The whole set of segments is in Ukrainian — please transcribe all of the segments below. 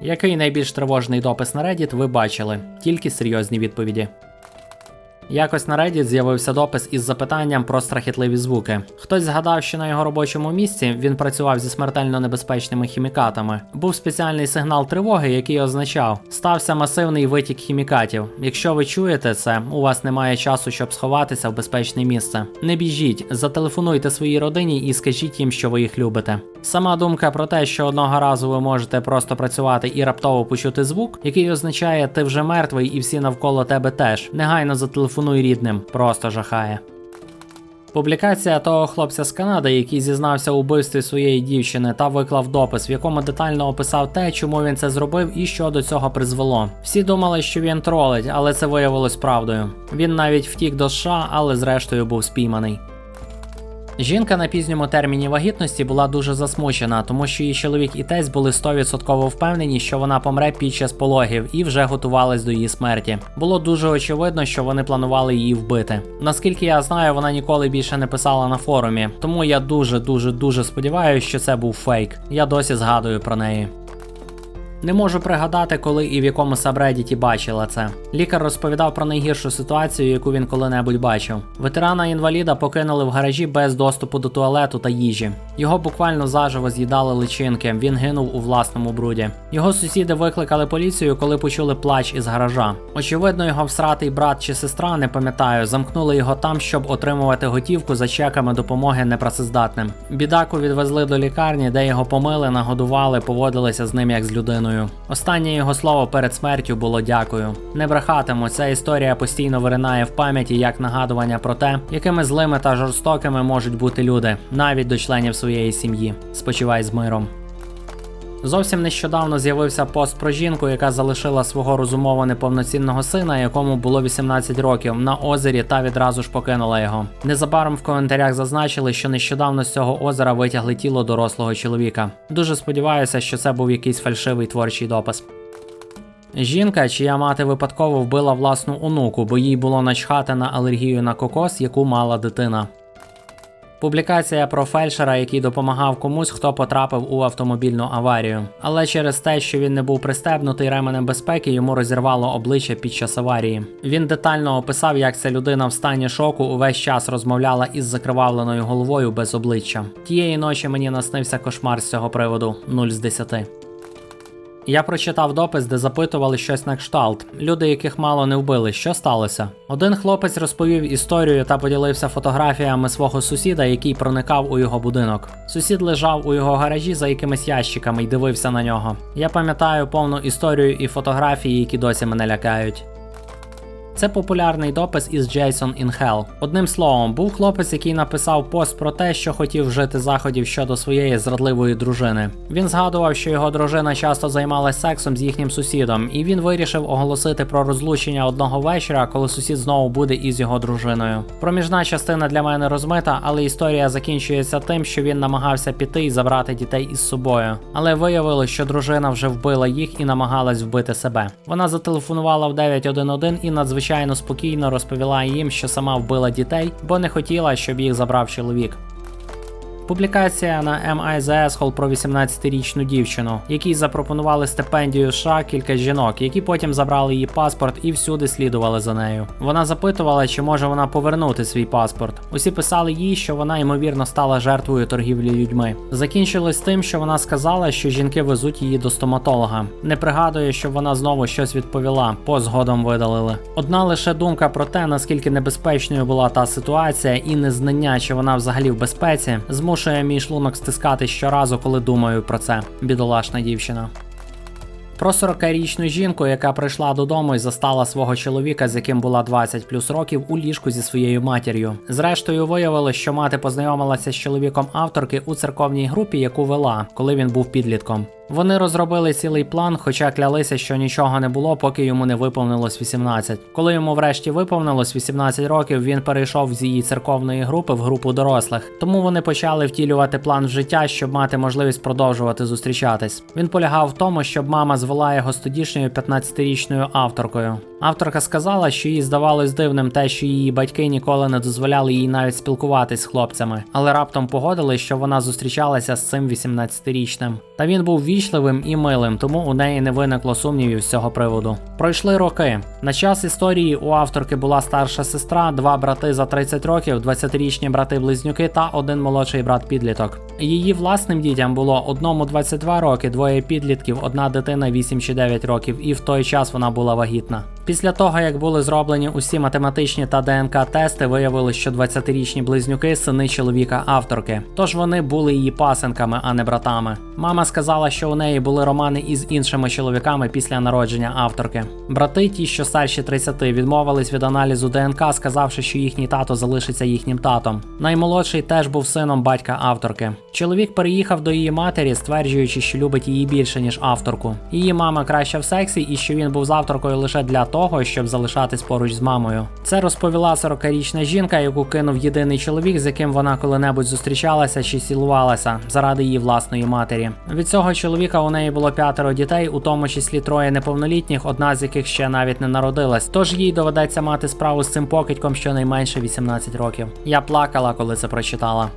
Який найбільш тривожний допис на Reddit ви бачили? Тільки серйозні відповіді. Якось на Reddit з'явився допис із запитанням про страхітливі звуки. Хтось згадав, що на його робочому місці він працював зі смертельно небезпечними хімікатами. Був спеціальний сигнал тривоги, який означав: стався масивний витік хімікатів. Якщо ви чуєте це, у вас немає часу, щоб сховатися в безпечне місце. Не біжіть, зателефонуйте своїй родині і скажіть їм, що ви їх любите. Сама думка про те, що одного разу ви можете просто працювати і раптово почути звук, який означає ти вже мертвий і всі навколо тебе теж. Негайно зателефонуй рідним, просто жахає. Публікація того хлопця з Канади, який зізнався у вбивстві своєї дівчини та виклав допис, в якому детально описав те, чому він це зробив і що до цього призвело. Всі думали, що він тролить, але це виявилось правдою. Він навіть втік до США, але зрештою був спійманий. Жінка на пізньому терміні вагітності була дуже засмучена, тому що її чоловік і тесть були 100% впевнені, що вона помре під час пологів і вже готувались до її смерті. Було дуже очевидно, що вони планували її вбити. Наскільки я знаю, вона ніколи більше не писала на форумі, тому я дуже дуже дуже сподіваюся, що це був фейк. Я досі згадую про неї. Не можу пригадати, коли і в якому сабредіті бачила це. Лікар розповідав про найгіршу ситуацію, яку він коли-небудь бачив. Ветерана інваліда покинули в гаражі без доступу до туалету та їжі. Його буквально заживо з'їдали личинки. Він гинув у власному бруді. Його сусіди викликали поліцію, коли почули плач із гаража. Очевидно, його всратий брат чи сестра, не пам'ятаю, замкнули його там, щоб отримувати готівку за чеками допомоги непрацездатним. Бідаку відвезли до лікарні, де його помили, нагодували, поводилися з ним як з людиною. Останнє його слово перед смертю було дякую. Не брехатиму, ця історія постійно виринає в пам'яті як нагадування про те, якими злими та жорстокими можуть бути люди, навіть до членів своєї сім'ї. Спочивай з миром. Зовсім нещодавно з'явився пост про жінку, яка залишила свого розумово неповноцінного сина, якому було 18 років, на озері та відразу ж покинула його. Незабаром в коментарях зазначили, що нещодавно з цього озера витягли тіло дорослого чоловіка. Дуже сподіваюся, що це був якийсь фальшивий творчий допис. Жінка, чия мати випадково вбила власну онуку, бо їй було начхати на алергію на кокос, яку мала дитина. Публікація про фельдшера, який допомагав комусь, хто потрапив у автомобільну аварію. Але через те, що він не був пристебнутий ременем безпеки, йому розірвало обличчя під час аварії. Він детально описав, як ця людина в стані шоку увесь час розмовляла із закривавленою головою без обличчя. Тієї ночі мені наснився кошмар з цього приводу 0 з 10. Я прочитав допис, де запитували щось на кшталт. Люди, яких мало не вбили, що сталося? Один хлопець розповів історію та поділився фотографіями свого сусіда, який проникав у його будинок. Сусід лежав у його гаражі за якимись ящиками і дивився на нього. Я пам'ятаю повну історію і фотографії, які досі мене лякають. Це популярний допис із Jason in. Одним словом, був хлопець, який написав пост про те, що хотів вжити заходів щодо своєї зрадливої дружини. Він згадував, що його дружина часто займалась сексом з їхнім сусідом, і він вирішив оголосити про розлучення одного вечора, коли сусід знову буде із його дружиною. Проміжна частина для мене розмита, але історія закінчується тим, що він намагався піти і забрати дітей із собою. Але виявилось, що дружина вже вбила їх і намагалась вбити себе. Вона зателефонувала в 911 і надзвичайно надзвичайно спокійно розповіла їм, що сама вбила дітей, бо не хотіла, щоб їх забрав чоловік. Публікація на MIZ Hall про 18-річну дівчину, якій запропонували стипендію США кілька жінок, які потім забрали її паспорт і всюди слідували за нею. Вона запитувала, чи може вона повернути свій паспорт. Усі писали їй, що вона ймовірно стала жертвою торгівлі людьми. Закінчилось тим, що вона сказала, що жінки везуть її до стоматолога. Не пригадує, що вона знову щось відповіла, по згодом видалили. Одна лише думка про те, наскільки небезпечною була та ситуація, і незнання, чи вона взагалі в безпеці, змушує мій шлунок стискати щоразу, коли думаю про це. Бідолашна дівчина. Про 40-річну жінку, яка прийшла додому і застала свого чоловіка, з яким була 20 плюс років, у ліжку зі своєю матір'ю. Зрештою, виявилось, що мати познайомилася з чоловіком авторки у церковній групі, яку вела, коли він був підлітком. Вони розробили цілий план, хоча клялися, що нічого не було, поки йому не виповнилось 18. Коли йому врешті виповнилось 18 років, він перейшов з її церковної групи в групу дорослих. Тому вони почали втілювати план в життя, щоб мати можливість продовжувати зустрічатись. Він полягав в тому, щоб мама звела його з тодішньою 15-річною авторкою. Авторка сказала, що їй здавалось дивним те, що її батьки ніколи не дозволяли їй навіть спілкуватись з хлопцями, але раптом погодили, що вона зустрічалася з цим 18-річним. Та він був вічливим і милим, тому у неї не виникло сумнівів з цього приводу. Пройшли роки. На час історії у авторки була старша сестра, два брати за 30 років, 20-річні брати-близнюки та один молодший брат підліток. Її власним дітям було одному 22 роки, двоє підлітків, одна дитина 8 чи 9 років, і в той час вона була вагітна. Після того, як були зроблені усі математичні та ДНК тести, виявилось, що 20-річні близнюки сини чоловіка авторки. Тож вони були її пасенками, а не братами. Мама сказала, що у неї були романи із іншими чоловіками після народження авторки. Брати, ті, що старші 30, відмовились від аналізу ДНК, сказавши, що їхній тато залишиться їхнім татом. Наймолодший теж був сином батька авторки. Чоловік переїхав до її матері, стверджуючи, що любить її більше ніж авторку. Її мама краща в сексі, і що він був з авторкою лише для того, щоб залишатись поруч з мамою. Це розповіла 40-річна жінка, яку кинув єдиний чоловік, з яким вона коли-небудь зустрічалася чи цілувалася заради її власної матері. Від цього чоловіка у неї було п'ятеро дітей, у тому числі троє неповнолітніх, одна з яких ще навіть не народилась. Тож їй доведеться мати справу з цим покидьком щонайменше 18 років. Я плакала, коли це прочитала.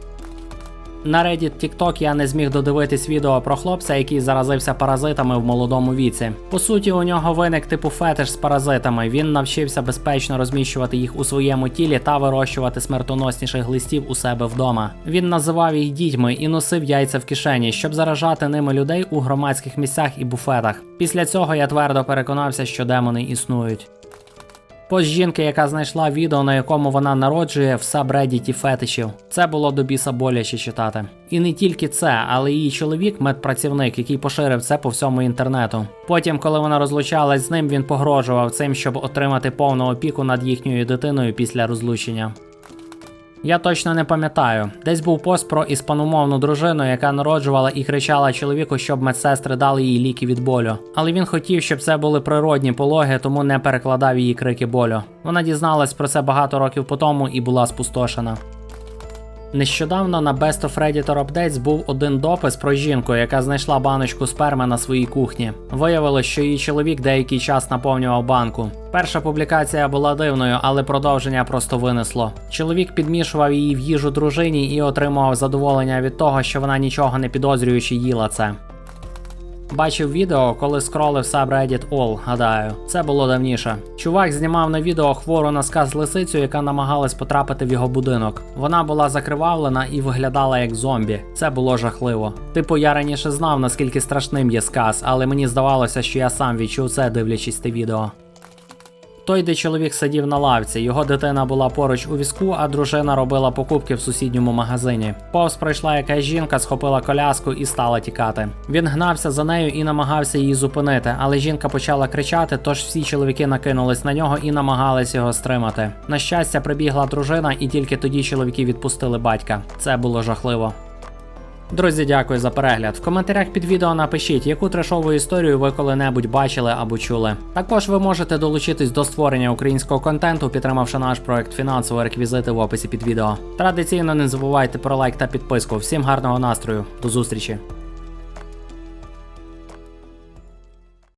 На Reddit TikTok я не зміг додивитись відео про хлопця, який заразився паразитами в молодому віці. По суті, у нього виник типу фетиш з паразитами. Він навчився безпечно розміщувати їх у своєму тілі та вирощувати смертоносніших глистів у себе вдома. Він називав їх дітьми і носив яйця в кишені, щоб заражати ними людей у громадських місцях і буфетах. Після цього я твердо переконався, що демони існують. Пост жінки, яка знайшла відео, на якому вона народжує в сабредіті фетишів. Це було до біса боляче читати. І не тільки це, але її чоловік, медпрацівник, який поширив це по всьому інтернету. Потім, коли вона розлучалась з ним, він погрожував цим, щоб отримати повну опіку над їхньою дитиною після розлучення. Я точно не пам'ятаю. Десь був пост про іспаномовну дружину, яка народжувала і кричала чоловіку, щоб медсестри дали їй ліки від болю. Але він хотів, щоб це були природні пологи, тому не перекладав її крики болю. Вона дізналась про це багато років по тому і була спустошена. Нещодавно на Best of Redditor Updates був один допис про жінку, яка знайшла баночку сперми на своїй кухні. Виявилось, що її чоловік деякий час наповнював банку. Перша публікація була дивною, але продовження просто винесло. Чоловік підмішував її в їжу дружині і отримував задоволення від того, що вона нічого не підозрюючи їла це. Бачив відео, коли скролив subreddit All, гадаю. Це було давніше. Чувак знімав на відео хвору на сказ лисицю, яка намагалась потрапити в його будинок. Вона була закривавлена і виглядала як зомбі. Це було жахливо. Типу, я раніше знав, наскільки страшним є сказ, але мені здавалося, що я сам відчув це, дивлячись те відео. Той, де чоловік сидів на лавці, його дитина була поруч у візку, а дружина робила покупки в сусідньому магазині. Повз прийшла якась жінка, схопила коляску і стала тікати. Він гнався за нею і намагався її зупинити, але жінка почала кричати, тож всі чоловіки накинулись на нього і намагались його стримати. На щастя, прибігла дружина, і тільки тоді чоловіки відпустили батька. Це було жахливо. Друзі, дякую за перегляд. В коментарях під відео напишіть, яку трешову історію ви коли-небудь бачили або чули. Також ви можете долучитись до створення українського контенту, підтримавши наш проект фінансово реквізити в описі під відео. Традиційно не забувайте про лайк та підписку. Всім гарного настрою, до зустрічі!